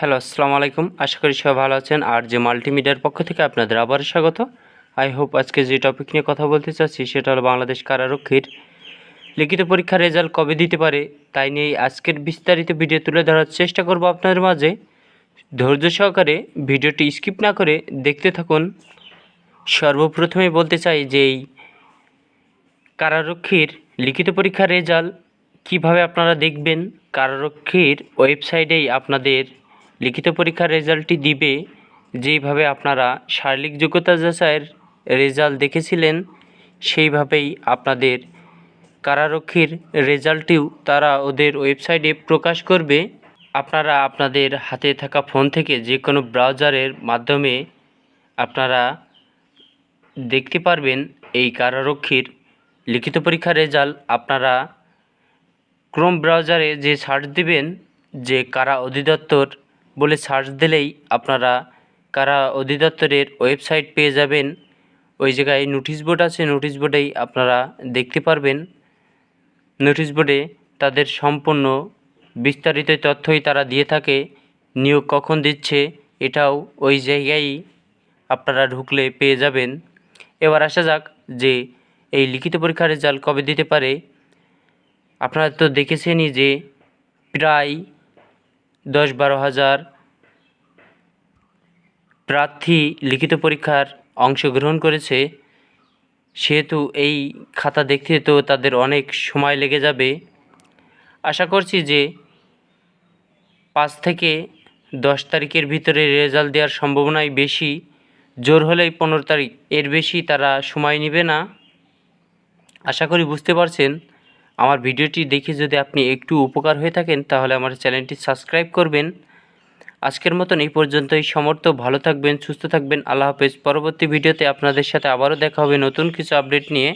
Hello, আসসালামু আলাইকুম। আশা করি সবাই ভালো আছেন। আর যে মাল্টিমিডিয়ার পক্ষ থেকে আপনাদের আবার স্বাগত। আই হোপ আজকে যে টপিক নিয়ে কথা বলতে চাচ্ছি, সেটা হলো বাংলাদেশ কারারক্ষীর। লিখিত পরীক্ষার রেজাল্ট কবে দিতে পারে, তাই নিয়ে আজকের বিস্তারিত ভিডিও তুলে ধরার চেষ্টা করব আপনাদের মাঝে। ধৈর্য সহকারে ভিডিওটি স্কিপ না করে দেখতে থাকুন। সর্বপ্রথমে বলতে চাই যে এই কারারক্ষীর লিখিত পরীক্ষার রেজাল্ট কীভাবে আপনারা দেখবেন, কারারক্ষীর ওয়েবসাইটেই আপনাদের লিখিত পরীক্ষার রেজাল্টটি দিবে যেইভাবে আপনারা শারীরিক যোগ্যতা যাচাইয়ের রেজাল্ট দেখেছিলেন, সেইভাবেই আপনাদের কারারক্ষীর রেজাল্টটিও তারা ওদের ওয়েবসাইটে প্রকাশ করবে। আপনারা আপনাদের হাতে থাকা ফোন থেকে যে কোনো ব্রাউজারের মাধ্যমে আপনারা দেখতে পারবেন এই কারারক্ষীর লিখিত পরীক্ষার রেজাল্ট। আপনারা ক্রোম ব্রাউজারে যে সার্চ দিবেন, যে কারা অধিদপ্তর বলে সার্চ দিলেই আপনারা কারা অধিদপ্তরের ওয়েবসাইট পেয়ে যাবেন। ওই জায়গায় নোটিশ বোর্ড আছে নোটিশ বোর্ডেই আপনারা দেখতে পারবেন। নোটিশ বোর্ডে তাদের সম্পূর্ণ বিস্তারিত তথ্যই তারা দিয়ে থাকে, নিয়োগ কখন দিচ্ছে, এটাও ওই জায়গায় আপনারা ঢুকলে পেয়ে যাবেন। এবার আসা যাক যে এই লিখিত পরীক্ষার রেজাল্ট কবে দিতে পারে। আপনারা তো দেখেছেনই যে প্রায় দশ বারো হাজার প্রার্থী লিখিত পরীক্ষার অংশগ্রহণ করেছে। সেহেতু এই খাতা দেখতে তো তাদের অনেক সময় লেগে যাবে। আশা করছি যে পাঁচ থেকে দশ তারিখের ভিতরে রেজাল্ট দেওয়ার সম্ভাবনাই বেশি। জোর হলেই পনেরো তারিখ, এর বেশি তারা সময় নেবে না। আশা করি বুঝতে পারছেন। আমার ভিডিওটি দেখে যদি আপনি একটু উপকার হয়ে থাকেন, তাহলে আমার চ্যানেলটি সাবস্ক্রাইব করবেন। আজকের মতন এই পর্যন্তই। সমর্থ, ভালো থাকবেন, সুস্থ থাকবেন। আল্লাহ হাফেজ। পরবর্তী ভিডিওতে আপনাদের সাথে আবারও দেখা হবে নতুন কিছু আপডেট নিয়ে।